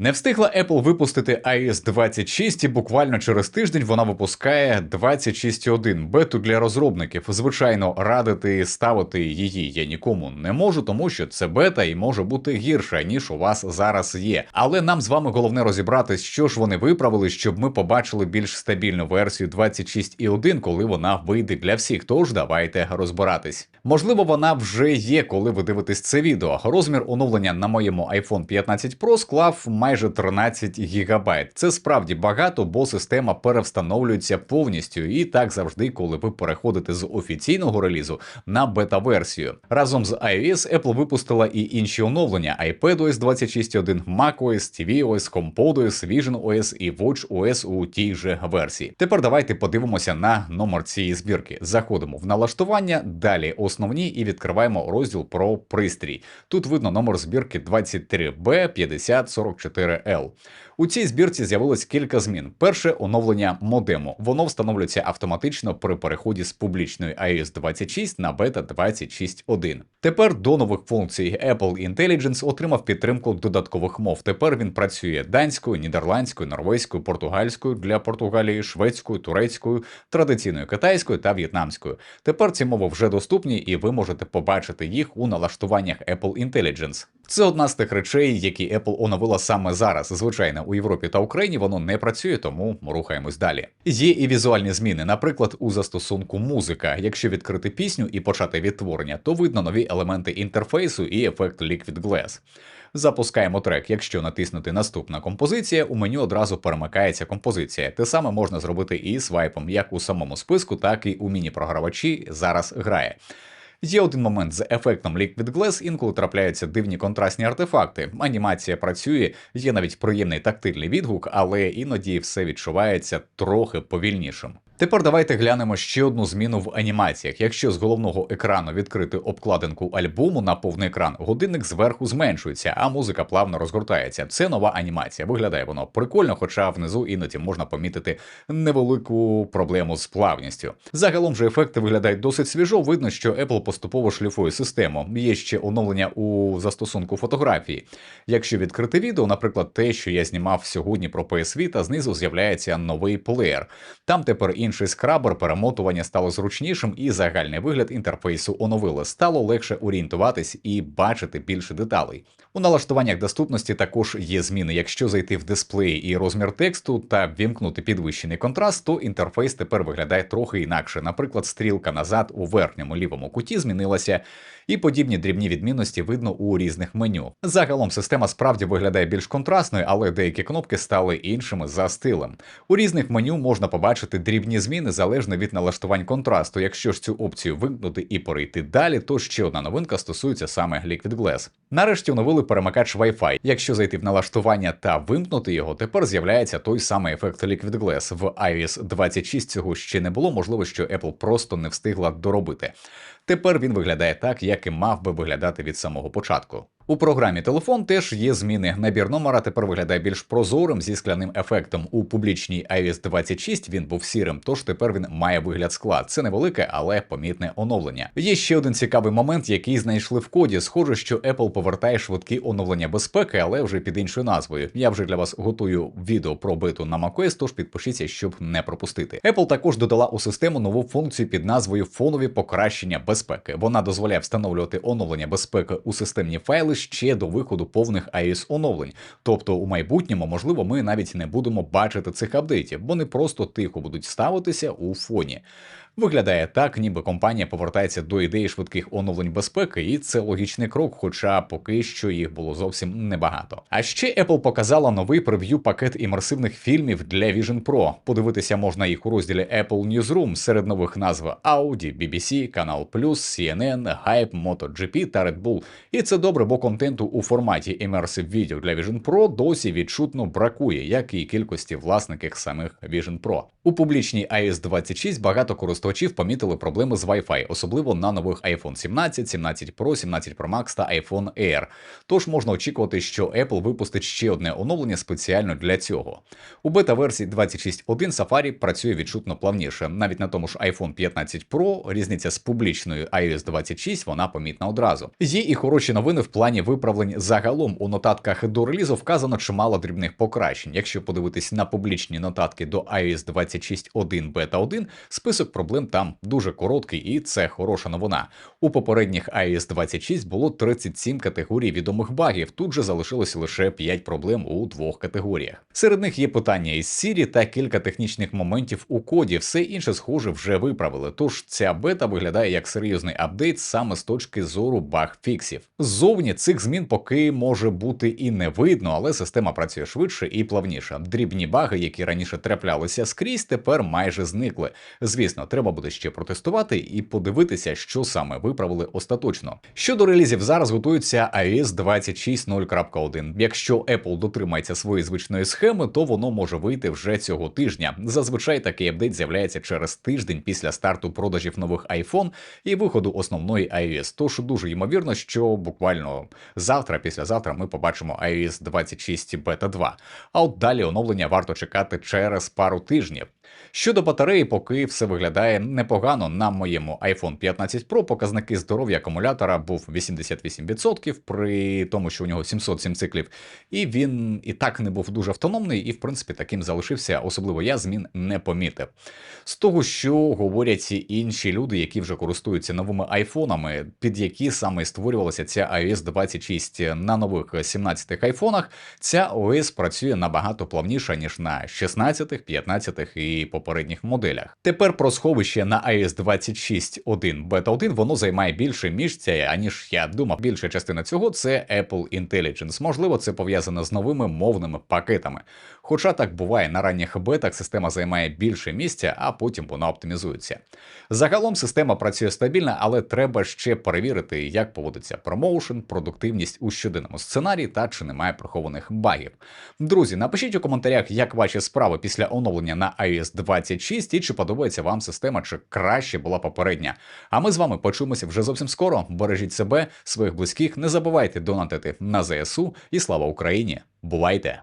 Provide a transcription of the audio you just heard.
Не встигла Apple випустити iOS 26, і буквально через тиждень вона випускає 26.1 бету для розробників. Звичайно, радити ставити її я нікому не можу, тому що це бета і може бути гірше, ніж у вас зараз є. Але нам з вами головне розібратись, що ж вони виправили, щоб ми побачили більш стабільну версію 26.1, коли вона вийде для всіх. Тож давайте розбиратись. Можливо, вона вже є, коли ви дивитесь це відео. Розмір оновлення на моєму iPhone 15 Pro склав майже 13 гігабайт. Це справді багато, бо система перевстановлюється повністю, і так завжди, коли ви переходите з офіційного релізу на бета-версію. Разом з iOS Apple випустила і інші оновлення: iPadOS 26.1, macOS, tvOS, HomePodOS, visionOS і watchOS у тій же версії. Тепер давайте подивимося на номер цієї збірки. Заходимо в налаштування, далі основні і відкриваємо розділ про пристрій. Тут видно номер збірки 23B 5044 l У цій збірці з'явилось кілька змін. Перше оновлення модему. Воно встановлюється автоматично при переході з публічної iOS 26 на бета 26.1. Тепер до нових функцій Apple Intelligence отримав підтримку додаткових мов. Тепер він працює данською, нідерландською, норвезькою, португальською для Португалії, шведською, турецькою, традиційною китайською та в'єтнамською. Тепер ці мови вже доступні, і ви можете побачити їх у налаштуваннях Apple Intelligence. Це одна з тих речей, які Apple оновила саме зараз. Звичайно, у Європі та Україні воно не працює, тому рухаємось далі. Є і візуальні зміни, наприклад, у застосунку музика. Якщо відкрити пісню і почати відтворення, то видно нові елементи інтерфейсу і ефект Liquid Glass. Запускаємо трек. Якщо натиснути наступна композиція, у меню одразу перемикається композиція. Те саме можна зробити і свайпом, як у самому списку, так і у міні-програвачі зараз грає. Є один момент з ефектом Liquid Glass, інколи трапляються дивні контрастні артефакти. Анімація працює, є навіть приємний тактильний відгук, але іноді все відчувається трохи повільнішим. Тепер давайте глянемо ще одну зміну в анімаціях. Якщо з головного екрану відкрити обкладинку альбому на повний екран, годинник зверху зменшується, а музика плавно розгортається. Це нова анімація. Виглядає воно прикольно, хоча внизу іноді можна помітити невелику проблему з плавністю. Загалом же ефекти виглядають досить свіжо. Видно, що Apple поступово шліфує систему. Є ще оновлення у застосунку фотографії. Якщо відкрити відео, наприклад, те, що я знімав сьогодні про PS Vita, знизу з'являється новий плеєр. Там тепер інший скрабер, перемотування стало зручнішим, і загальний вигляд інтерфейсу оновили. Стало легше орієнтуватись і бачити більше деталей. У налаштуваннях доступності також є зміни. Якщо зайти в дисплей і розмір тексту та вімкнути підвищений контраст, то інтерфейс тепер виглядає трохи інакше. Наприклад, стрілка назад у верхньому лівому куті змінилася і подібні дрібні відмінності видно у різних меню. Загалом система справді виглядає більш контрастною, але деякі кнопки стали іншими за стилем. У різних меню можна побачити дрібні зміни залежно від налаштувань контрасту. Якщо ж цю опцію вимкнути і перейти далі, то ще одна новинка стосується саме Liquid Glass. Нарешті оновили перемикач Wi-Fi. Якщо зайти в налаштування та вимкнути його, тепер з'являється той самий ефект Liquid Glass. В iOS 26 цього ще не було, можливо, що Apple просто не встигла доробити. Тепер він виглядає так, як і мав би виглядати від самого початку. У програмі телефон теж є зміни. Набір номера тепер виглядає більш прозорим зі скляним ефектом. У публічній iOS 26 він був сірим, тож тепер він має вигляд скла. Це невелике, але помітне оновлення. Є ще один цікавий момент, який знайшли в коді. Схоже, що Apple повертає швидкі оновлення безпеки, але вже під іншою назвою. Я вже для вас готую відео про биту на macOS, тож підпишіться, щоб не пропустити. Apple також додала у систему нову функцію під назвою фонові покращення безпеки. Вона дозволяє встановлювати оновлення безпеки у системні файли ще до виходу повних iOS оновлень. Тобто, у майбутньому, можливо, ми навіть не будемо бачити цих апдейтів, вони просто тихо будуть ставитися у фоні. Виглядає так, ніби компанія повертається до ідеї швидких оновлень безпеки, і це логічний крок, хоча поки що їх було зовсім небагато. А ще Apple показала новий прев'ю пакет імерсивних фільмів для Vision Pro. Подивитися можна їх у розділі Apple Newsroom серед нових назв Audi, BBC, Canal+, CNN, Hype, MotoGP та Red Bull. І це добре, бо контенту у форматі Immersive Video для Vision Pro досі відчутно бракує, як і кількості власників самих Vision Pro. У публічній iOS 26 багато користувачів користувачів помітили проблеми з Wi-Fi, особливо на нових iPhone 17, 17 Pro, 17 Pro Max та iPhone Air. Тож можна очікувати, що Apple випустить ще одне оновлення спеціально для цього. У бета-версії 26.1 Safari працює відчутно плавніше. Навіть на тому ж iPhone 15 Pro різниця з публічною iOS 26 вона помітна одразу. Є і хороші новини в плані виправлень загалом. У нотатках до релізу вказано чимало дрібних покращень. Якщо подивитись на публічні нотатки до iOS 26.1 Beta 1, список проблем там дуже короткий, і це хороша новина. У попередніх iOS 26 було 37 категорій відомих багів. Тут же залишилось лише 5 проблем у двох категоріях. Серед них є питання із Siri та кілька технічних моментів у коді. Все інше, схоже, вже виправили. Тож ця бета виглядає як серйозний апдейт саме з точки зору баг-фіксів. Ззовні цих змін поки може бути і не видно, але система працює швидше і плавніше. Дрібні баги, які раніше траплялися скрізь, тепер майже зникли. Звісно, треба буде ще протестувати і подивитися, що саме виправили остаточно. Щодо релізів, зараз готується iOS 26.0.1. Якщо Apple дотримається своєї звичної схеми, то воно може вийти вже цього тижня. Зазвичай такий апдейт з'являється через тиждень після старту продажів нових iPhone і виходу основної iOS. Тож дуже ймовірно, що буквально завтра, післязавтра, ми побачимо iOS 26 Beta 2. А от далі оновлення варто чекати через пару тижнів. Щодо батареї, поки все виглядає непогано. На моєму iPhone 15 Pro показники здоров'я акумулятора був 88% при тому, що у нього 707 циклів, і він і так не був дуже автономний, і в принципі таким залишився. Особливо я змін не помітив. З того, що говорять і інші люди, які вже користуються новими айфонами, під які саме створювалася ця iOS 26 на нових 17 айфонах, ця OS працює набагато плавніше ніж на 16, 15 і попередніх моделях. Тепер про сховище на iOS 26.1 Beta 1 воно займає більше місця, аніж я думав. Більша частина цього це Apple Intelligence. Можливо, це пов'язано з новими мовними пакетами. Хоча так буває на ранніх бетах, система займає більше місця, а потім вона оптимізується. Загалом система працює стабільно, але треба ще перевірити, як поводиться промоушен, продуктивність у щоденному сценарії та чи немає прихованих багів. Друзі, напишіть у коментарях, як ваші справи після оновлення на iOS 26 і чи подобається вам система, чи краще була попередня. А ми з вами почуємося вже зовсім скоро. Бережіть себе, своїх близьких, не забувайте донатити на ЗСУ і слава Україні! Бувайте!